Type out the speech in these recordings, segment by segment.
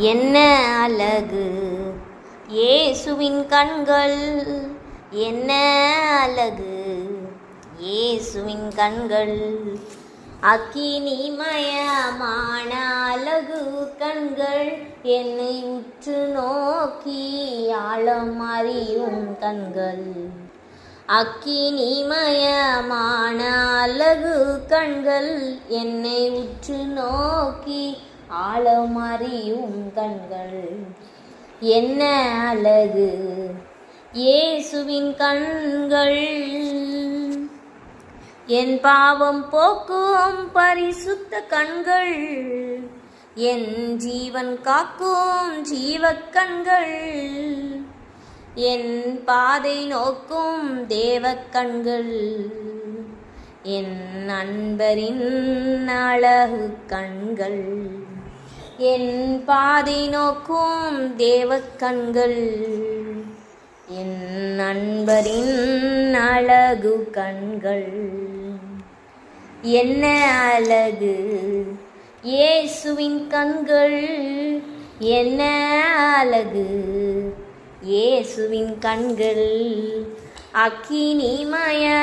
என்ன அழகு? இயேசுவின் கண்கள் என்ன அழகு? இயேசுவின் கண்கள் அக்கினிமயமான அழகு. கண்கள் என்னை உற்று நோக்கி ஆழம் அறியும் கண்கள். அக்கினிமயமான அழகு. கண்கள் என்னை உற்று நோக்கி ஆழமறியும் கண்கள். என்ன அழகு? இயேசுவின் கண்கள். என் பாவம் போக்கும் பரிசுத்த கண்கள். என் ஜீவன் காக்கும் ஜீவக்கண்கள் என் பாதை நோக்கும் தேவக்கண்கள் என் நண்பரின் அழகு கண்கள். என் பாதை நோக்கும் தேவ கண்கள் என் நண்பரின் அழகு கண்கள். என்ன அழகு? இயேசுவின் கண்கள். என்ன அழகு? இயேசுவின் கண்கள் அக்கினிமயமான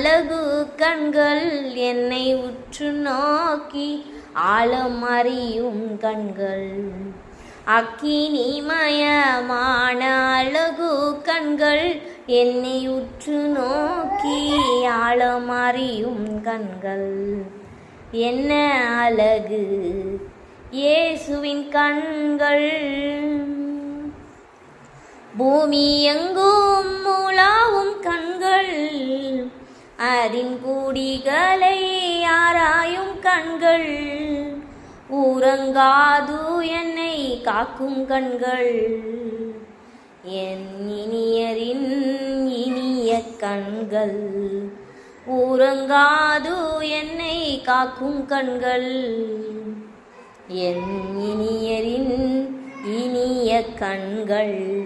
அழகு கண்கள் என்னை உற்று நோக்கி ஆழமறியும் கண்கள். அக்கினிமயமான அழகு கண்கள் என்னை உற்று நோக்கி ஆழமறியும் கண்கள். என்ன அழகு? இயேசுவின் கண்கள். பூமி எங்கும் அதன் கூடிகளை ஆராயும் கண்கள். ஊரங்காது என்னை காக்கும் கண்கள். என் இனியரின் இனிய கண்கள். ஊரங்காது என்னை காக்கும் கண்கள். என் இனியரின் இனிய கண்கள்.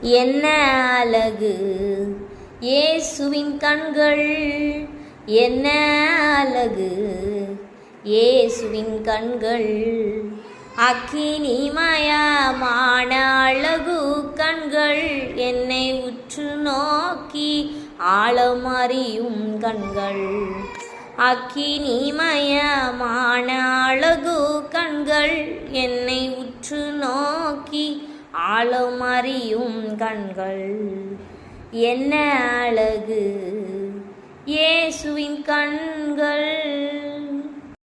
என்ன அழகு இயேசுவின் கண்கள் என்ன அழகு? இயேசுவின் கண்கள் அக்கினிமயமான அழகு. கண்கள் என்னை உற்று நோக்கி ஆழமறியும் கண்கள். அக்கினிமயமான அழகு. கண்கள் என்னை உற்று நோக்கி ஆழமறியும் கண்கள். என்ன அழகு? இயேசுவின் கண்கள்